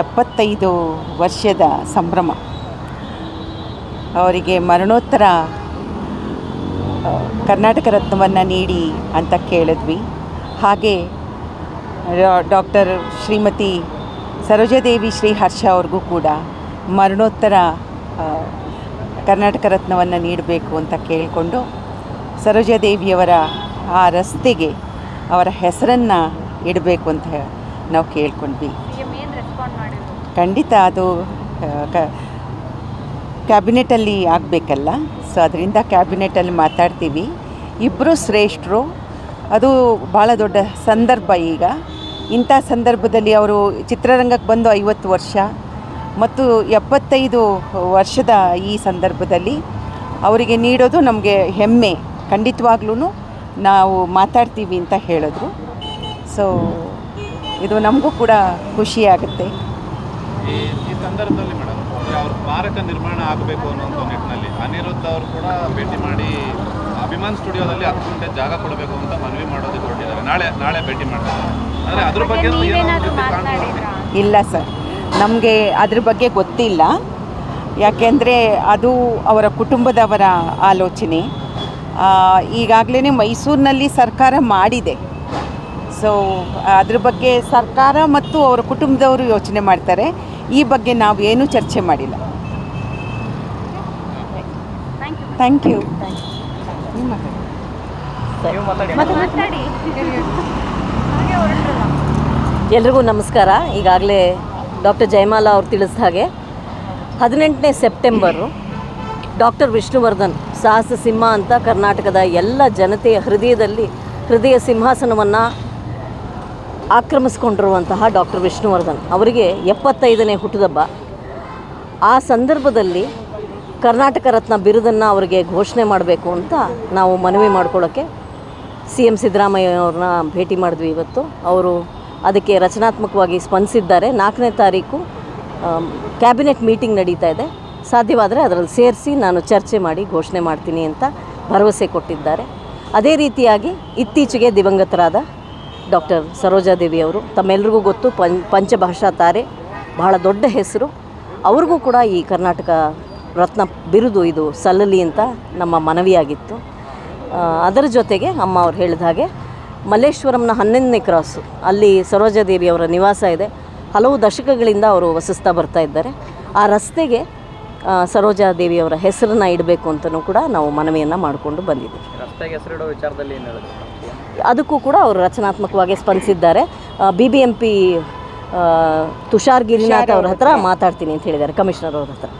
ಎಪ್ಪತ್ತೈದು ವರ್ಷದ ಸಂಭ್ರಮ. ಅವರಿಗೆ ಮರಣೋತ್ತರ ಕರ್ನಾಟಕ ರತ್ನವನ್ನು ನೀಡಿ ಅಂತ ಕೇಳಿದ್ವಿ. ಹಾಗೆ ಡಾಕ್ಟರ್ ಶ್ರೀಮತಿ ಸರೋಜಾದೇವಿ ಶ್ರೀ ಹರ್ಷ ಅವ್ರಿಗೂ ಕೂಡ ಮರಣೋತ್ತರ ಕರ್ನಾಟಕ ರತ್ನವನ್ನು ನೀಡಬೇಕು ಅಂತ ಕೇಳಿಕೊಂಡು ಸರೋಜಾದೇವಿಯವರ ಆ ರಸ್ತೆಗೆ ಅವರ ಹೆಸರನ್ನು ಇಡಬೇಕು ಅಂತ ನಾವು ಕೇಳ್ಕೊಂಡ್ವಿ. ಖಂಡಿತ ಅದು ಕ, ಕ್ಯಾಬಿನೆಟಲ್ಲಿ ಆಗಬೇಕಲ್ಲ. ಸೊ, ಅದರಿಂದ ಕ್ಯಾಬಿನೆಟಲ್ಲಿ ಮಾತಾಡ್ತೀವಿ. ಇಬ್ಬರು ಶ್ರೇಷ್ಠರು. ಅದು ಭಾಳ ದೊಡ್ಡ ಸಂದರ್ಭ ಈಗ. ಇಂಥ ಸಂದರ್ಭದಲ್ಲಿ ಅವರು ಚಿತ್ರರಂಗಕ್ಕೆ ಬಂದು ಐವತ್ತು ವರ್ಷ ಮತ್ತು ಎಪ್ಪತ್ತೈದು ವರ್ಷದ ಈ ಸಂದರ್ಭದಲ್ಲಿ ಅವರಿಗೆ ನೀಡೋದು ನಮಗೆ ಹೆಮ್ಮೆ. ಖಂಡಿತವಾಗ್ಲೂ ನಾವು ಮಾತಾಡ್ತೀವಿ ಅಂತ ಹೇಳಿದ್ರು. ಸೊ, ಇದು ನಮಗೂ ಕೂಡ ಖುಷಿಯಾಗುತ್ತೆ ಈ ಈ ಸಂದರ್ಭದಲ್ಲಿ ಮೇಡಮ್ ಅಂದರೆ ಅವ್ರ ಸ್ಮಾರಕ ನಿರ್ಮಾಣ ಆಗಬೇಕು ಅನ್ನೋ ಒಂದು ನಿಟ್ಟಿನಲ್ಲಿ ಅನಿರುದ್ಧ ಅವರು ಕೂಡ ಭೇಟಿ ಮಾಡಿ ಅಭಿಮಾನ್ ಸ್ಟುಡಿಯೋದಲ್ಲಿ ಹತ್ತು ಗಂಟೆ ಜಾಗ ಕೊಡಬೇಕು ಅಂತ ಮನವಿ ಮಾಡೋದಕ್ಕೆ ಹೊರಟಿದ್ದಾರೆ ನಾಳೆ ನಾಳೆ ಭೇಟಿ ಮಾಡ್ತಾರೆ. ಅಂದರೆ ಅದ್ರ ಬಗ್ಗೆ ನೀವೇನಾದರೂ ಮಾತನಾಡಿದ್ರಾ ಇಲ್ಲ ಸರ್. ನಮಗೆ ಅದ್ರ ಬಗ್ಗೆ ಗೊತ್ತಿಲ್ಲ. ಯಾಕೆಂದರೆ ಅದು ಅವರ ಕುಟುಂಬದವರ ಆಲೋಚನೆ. ಈಗಾಗಲೇ ಮೈಸೂರಿನಲ್ಲಿ ಸರ್ಕಾರ ಮಾಡಿದೆ. ಸೊ ಅದ್ರ ಬಗ್ಗೆ ಸರ್ಕಾರ ಮತ್ತು ಅವರ ಕುಟುಂಬದವರು ಯೋಚನೆ ಮಾಡ್ತಾರೆ. ಈ ಬಗ್ಗೆ ನಾವು ಏನೂ ಚರ್ಚೆ ಮಾಡಿಲ್ಲ. ಥ್ಯಾಂಕ್ ಯು ಥ್ಯಾಂಕ್ ಯು ಮಾತಾಡಿ. ಹಾಗೆ ಹೊರಟ್ರಲ್ಲ. ಎಲ್ರಿಗೂ ನಮಸ್ಕಾರ. ಈಗಾಗಲೇ ಡಾಕ್ಟರ್ ಜಯಮಾಲಾ ಅವ್ರು ತಿಳಿಸಿದ ಹಾಗೆ ಹದಿನೆಂಟನೇ ಸೆಪ್ಟೆಂಬರು ಡಾಕ್ಟರ್ ವಿಷ್ಣುವರ್ಧನ್ ಸಾಹಸ ಸಿಂಹ ಅಂತ ಕರ್ನಾಟಕದ ಎಲ್ಲ ಜನತೆಯ ಹೃದಯದಲ್ಲಿ ಹೃದಯ ಸಿಂಹಾಸನವನ್ನು ಆಕ್ರಮಿಸ್ಕೊಂಡಿರುವಂತಹ ಡಾಕ್ಟರ್ ವಿಷ್ಣುವರ್ಧನ್ ಅವರಿಗೆ ಎಪ್ಪತ್ತೈದನೇ ಹುಟ್ಟುಹಬ್ಬ ಆ ಸಂದರ್ಭದಲ್ಲಿ ಕರ್ನಾಟಕ ರತ್ನ ಬಿರುದನ್ನು ಅವರಿಗೆ ಘೋಷಣೆ ಮಾಡಬೇಕು ಅಂತ ನಾವು ಮನವಿ ಮಾಡ್ಕೊಳ್ಳೋಕ್ಕೆ ಸಿ ಎಂ ಸಿದ್ದರಾಮಯ್ಯವ್ರನ್ನ ಭೇಟಿ ಮಾಡಿದ್ವಿ ಇವತ್ತು. ಅವರು ಅದಕ್ಕೆ ರಚನಾತ್ಮಕವಾಗಿ ಸ್ಪಂದಿಸಿದ್ದಾರೆ. ನಾಲ್ಕನೇ ತಾರೀಕು ಕ್ಯಾಬಿನೆಟ್ ಮೀಟಿಂಗ್ ನಡೀತಾ ಇದೆ. ಸಾಧ್ಯವಾದರೆ ಅದರಲ್ಲಿ ಸೇರಿಸಿ ನಾನು ಚರ್ಚೆ ಮಾಡಿ ಘೋಷಣೆ ಮಾಡ್ತೀನಿ ಅಂತ ಭರವಸೆ ಕೊಟ್ಟಿದ್ದಾರೆ. ಅದೇ ರೀತಿಯಾಗಿ ಇತ್ತೀಚೆಗೆ ದಿವಂಗತರಾದ ಡಾಕ್ಟರ್ ಸರೋಜಾದೇವಿ ಅವರು. ತಮ್ಮೆಲ್ರಿಗೂ ಗೊತ್ತು, ಪಂ, ಪಂಚಭಾಷಾ ತಾರೆ. ಬಹಳ ದೊಡ್ಡ ಹೆಸರು. ಅವ್ರಿಗೂ ಕೂಡ ಈ ಕರ್ನಾಟಕ ರತ್ನ ಬಿರುದು ಇದು ಸಲ್ಲಲಿ ಅಂತ ನಮ್ಮ ಮನವಿಯಾಗಿತ್ತು. ಅದರ ಜೊತೆಗೆ ಅಮ್ಮ ಅವ್ರು ಹೇಳಿದ ಹಾಗೆ ಮಲ್ಲೇಶ್ವರಂನ ಹನ್ನೊಂದನೇ ಕ್ರಾಸು. ಅಲ್ಲಿ ಸರೋಜಾದೇವಿ ಅವರ ನಿವಾಸ ಇದೆ. ಹಲವು ದಶಕಗಳಿಂದ ಅವರು ವಸಿಸ್ತಾ ಬರ್ತಾ ಇದ್ದಾರೆ. ಆ ರಸ್ತೆಗೆ ಆ, ಸರೋಜಾದೇವಿ ಅವರ ಹೆಸರನ್ನು ಇಡಬೇಕು ಅಂತಲೂ ಕೂಡ ನಾವು ಮನವಿಯನ್ನು ಮಾಡಿಕೊಂಡು ಬಂದಿದ್ದೀವಿ. ರಸ್ತೆಗೆ ಹೆಸರಿಡೋ ವಿಚಾರದಲ್ಲಿ ಏನು ಅದಕ್ಕೂ ಕೂಡ ಅವರು ರಚನಾತ್ಮಕವಾಗಿ ಸ್ಪಂದಿಸಿದ್ದಾರೆ. B B M P Tushar Girinath ಅವ್ರ ಹತ್ರ. ಮಾತಾಡ್ತೀನಿ ಅಂತ ಹೇಳಿದ್ದಾರೆ ಕಮಿಷನರ್ ಅವ್ರ ಹತ್ರ.